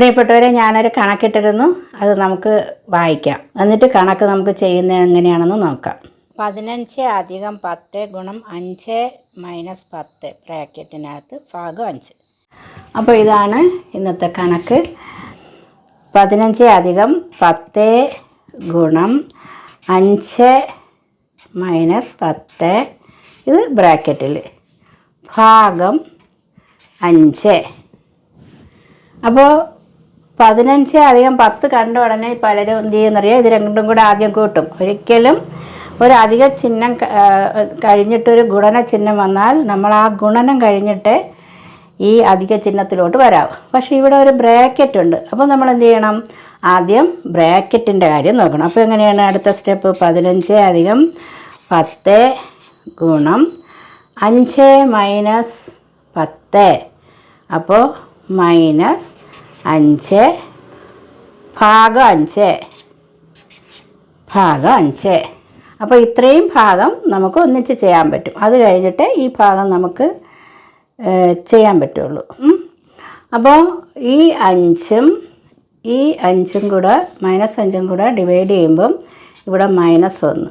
പ്രിയപ്പെട്ടവരെ ഞാനൊരു കണക്കിട്ടിരുന്നു. അത് നമുക്ക് വായിക്കാം. എന്നിട്ട് കണക്ക് നമുക്ക് ചെയ്യുന്നത് എങ്ങനെയാണെന്ന് നോക്കാം. പതിനഞ്ച് അധികം പത്ത് ഗുണം അഞ്ച് മൈനസ് പത്ത് ബ്രാക്കറ്റിനകത്ത് ഭാഗം അഞ്ച്. അപ്പോൾ ഇതാണ് ഇന്നത്തെ കണക്ക്. പതിനഞ്ച് അധികം പത്ത് ഗുണം അഞ്ച് മൈനസ് പത്ത്. ഇത് ബ്രാക്കറ്റിൽ. ഭാഗം അഞ്ച്. അപ്പോൾ പതിനഞ്ച് അധികം പത്ത് കണ്ട ഉടനെ പലരും എന്ത് ചെയ്യുന്നറിയാം? ഇത് രണ്ടും കൂടെ ആദ്യം കൂട്ടും. ഒരിക്കലും ഒരു അധിക ചിഹ്നം കഴിഞ്ഞിട്ടൊരു ഗുണന ചിഹ്നം വന്നാൽ നമ്മൾ ആ ഗുണനം കഴിഞ്ഞിട്ട് ഈ അധിക ചിഹ്നത്തിലോട്ട് വരാം. പക്ഷേ ഇവിടെ ഒരു ബ്രാക്കറ്റ് ഉണ്ട്. അപ്പോൾ നമ്മൾ എന്ത് ചെയ്യണം? ആദ്യം ബ്രാക്കറ്റിന്റെ കാര്യം നോക്കണം. അപ്പോൾ എങ്ങനെയാണ് അടുത്ത സ്റ്റെപ്പ്? പതിനഞ്ച് അധികം പത്ത് ഗുണം അഞ്ച് മൈനസ് പത്ത്. അപ്പോൾ മൈനസ് അഞ്ച്. ഭാഗം അഞ്ച്. ഭാഗം അഞ്ച്. അപ്പോൾ ഇത്രയും ഭാഗം നമുക്ക് ഒന്നിച്ച് ചെയ്യാൻ പറ്റും. അത് കഴിഞ്ഞിട്ട് ഈ ഭാഗം നമുക്ക് ചെയ്യാൻ പറ്റുള്ളൂ. അപ്പോൾ ഈ അഞ്ചും ഈ അഞ്ചും കൂടെ മൈനസ് അഞ്ചും കൂടെ ഡിവൈഡ് ചെയ്യുമ്പം ഇവിടെ മൈനസ് ഒന്ന്.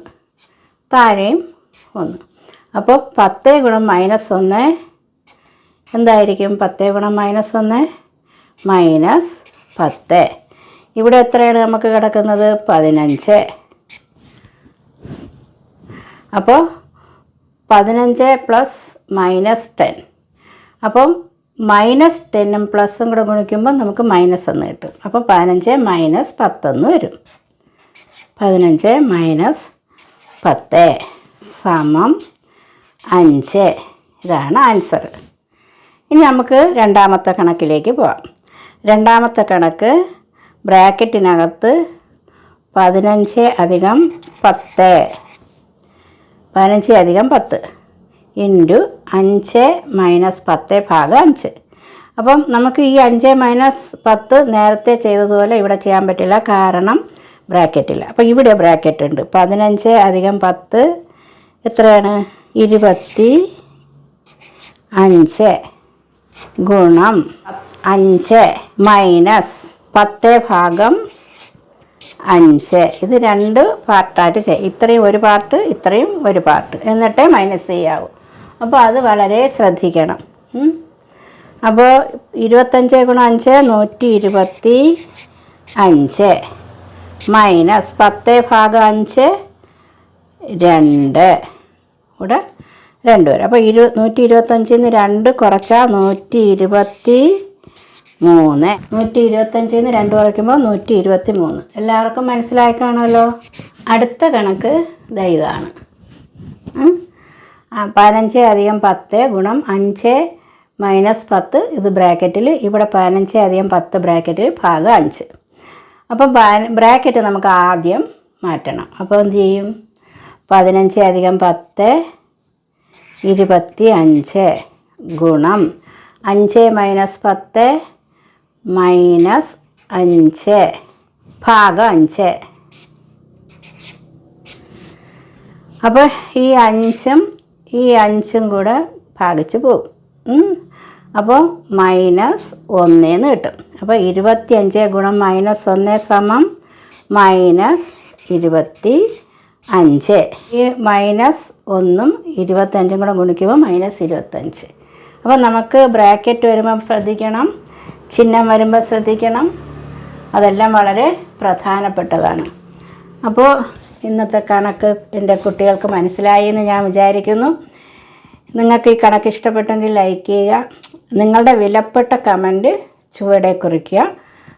താഴെയും ഒന്ന്. അപ്പോൾ പത്ത് ഗുണം മൈനസ് ഒന്ന് എന്തായിരിക്കും? പത്ത് ഗുണം മൈനസ് ഒന്ന്? മൈനസ് പത്ത്. ഇവിടെ എത്രയാണ് നമുക്ക് കിടക്കുന്നത്? പതിനഞ്ച്. അപ്പോൾ പതിനഞ്ച് പ്ലസ് മൈനസ് ടെൻ അപ്പം മൈനസ് ടെന്നും പ്ലസും കൂടെ ഗുണിക്കുമ്പോൾ നമുക്ക് മൈനസ് എന്ന് കിട്ടും. അപ്പോൾ പതിനഞ്ച് മൈനസ് പത്തെന്ന് വരും. പതിനഞ്ച് മൈനസ് പത്ത് സമം അഞ്ച്. ഇതാണ് ആൻസർ ഇനി നമുക്ക് രണ്ടാമത്തെ കണക്കിലേക്ക് പോവാം. രണ്ടാമത്തെ കണക്ക് ബ്രാക്കറ്റിനകത്ത് പതിനഞ്ച് അധികം പത്ത്. പതിനഞ്ച് അധികം പത്ത്. ഇന്റു അഞ്ച് മൈനസ് പത്ത് ഭാഗം അഞ്ച്. അപ്പം നമുക്ക് ഈ അഞ്ച് മൈനസ് പത്ത് നേരത്തെ ചെയ്തതുപോലെ ഇവിടെ ചെയ്യാൻ പറ്റില്ല കാരണം ബ്രാക്കറ്റില്ല. അപ്പോൾ ഇവിടെ ബ്രാക്കറ്റ് ഉണ്ട്. പതിനഞ്ച് അധികം പത്ത് എത്രയാണ്? ഇരുപത്തി അഞ്ച് ഗുണം അഞ്ച് മൈനസ് പത്ത് ഭാഗം അഞ്ച്. ഇത് രണ്ട് പാർട്ടായിട്ട് ചെയ്യും ഇത്രയും ഒരു പാർട്ട് ഇത്രയും ഒരു പാർട്ട്. എന്നിട്ടേ മൈനസ് ചെയ്യാവൂ. അപ്പോൾ അത് വളരെ ശ്രദ്ധിക്കണം. അപ്പോൾ ഇരുപത്തഞ്ച് ഗുണം അഞ്ച് നൂറ്റി ഇരുപത്തി അഞ്ച്. മൈനസ് പത്ത് ഭാഗം അഞ്ച് രണ്ട്. ഇവിടെ രണ്ട് വരും. അപ്പോൾ ഇരു നൂറ്റി ഇരുപത്തഞ്ചിൽ നിന്ന് രണ്ട് കുറച്ചാൽ നൂറ്റി ഇരുപത്തി മൂന്ന്. നൂറ്റി ഇരുപത്തഞ്ചിൽ നിന്ന് രണ്ട് കുറയ്ക്കുമ്പോൾ നൂറ്റി ഇരുപത്തി മൂന്ന് എല്ലാവർക്കും മനസ്സിലായി കാണുമല്ലോ അടുത്ത കണക്ക് ദൈതാണ് പതിനഞ്ച് അധികം പത്ത് ഗുണം അഞ്ച് മൈനസ് പത്ത് ഇത് ബ്രാക്കറ്റിൽ. ഇവിടെ പതിനഞ്ച് അധികം പത്ത് ബ്രാക്കറ്റിൽ ഭാഗം അഞ്ച്. അപ്പം ബ്രാക്കറ്റ് നമുക്ക് ആദ്യം മാറ്റണം. അപ്പോൾ എന്ത് ചെയ്യും? പതിനഞ്ച് അധികം പത്ത് ഇരുപത്തി അഞ്ച് ഗുണം അഞ്ച് മൈനസ് പത്ത് മൈനസ് അഞ്ച് ഭാഗം അഞ്ച്. അപ്പോൾ ഈ അഞ്ചും ഈ അഞ്ചും കൂടെ ഭാഗിച്ച് പോകും. അപ്പോൾ മൈനസ് ഒന്നേന്ന് കിട്ടും. അപ്പോൾ ഇരുപത്തി അഞ്ച് ഗുണം മൈനസ് ഒന്ന് സമം മൈനസ് ഇരുപത്തി അഞ്ച്. ഈ മൈനസ് ഒന്നും ഇരുപത്തഞ്ചും കൂടെ ഗുണിക്കുമ്പോൾ മൈനസ് ഇരുപത്തഞ്ച് അപ്പോൾ നമുക്ക് ബ്രാക്കറ്റ് വരുമ്പം ശ്രദ്ധിക്കണം. ചിഹ്നം വരുമ്പോൾ ശ്രദ്ധിക്കണം. അതെല്ലാം വളരെ പ്രധാനപ്പെട്ടതാണ്. അപ്പോൾ ഇന്നത്തെ കണക്ക് എന്റെ കുട്ടികൾക്ക് മനസ്സിലായി എന്ന് ഞാൻ വിചാരിക്കുന്നു. നിങ്ങൾക്ക് ഈ കണക്ക് ഇഷ്ടപ്പെട്ടെങ്കിൽ ലൈക്ക് ചെയ്യുക. നിങ്ങളുടെ വിലപ്പെട്ട കമന്റ് ചുവടെ കുറിക്കുക.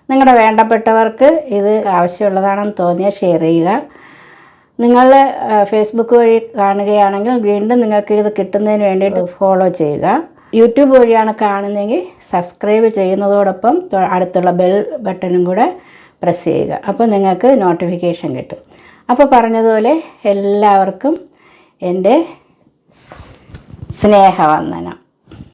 നിങ്ങളുടെ വേണ്ടപ്പെട്ടവർക്ക് ഇത് ആവശ്യമുള്ളതാണെന്ന് തോന്നിയാൽ ഷെയർ ചെയ്യുക. നിങ്ങൾ ഫേസ്ബുക്ക് വഴി കാണുകയാണെങ്കിൽ വീണ്ടും നിങ്ങൾക്ക് ഇത് കിട്ടുന്നതിന് വേണ്ടിയിട്ട് ഫോളോ ചെയ്യുക. യൂട്യൂബ് വഴിയാണ് കാണുന്നതെങ്കിൽ സബ്സ്ക്രൈബ് ചെയ്യുന്നതോടൊപ്പം അടുത്തുള്ള ബെൽ ബട്ടണും കൂടെ പ്രസ് ചെയ്യുക. അപ്പോൾ നിങ്ങൾക്ക് നോട്ടിഫിക്കേഷൻ കിട്ടും. അപ്പോൾ പറഞ്ഞതുപോലെ എല്ലാവർക്കും എന്റെ സ്നേഹവന്ദനം.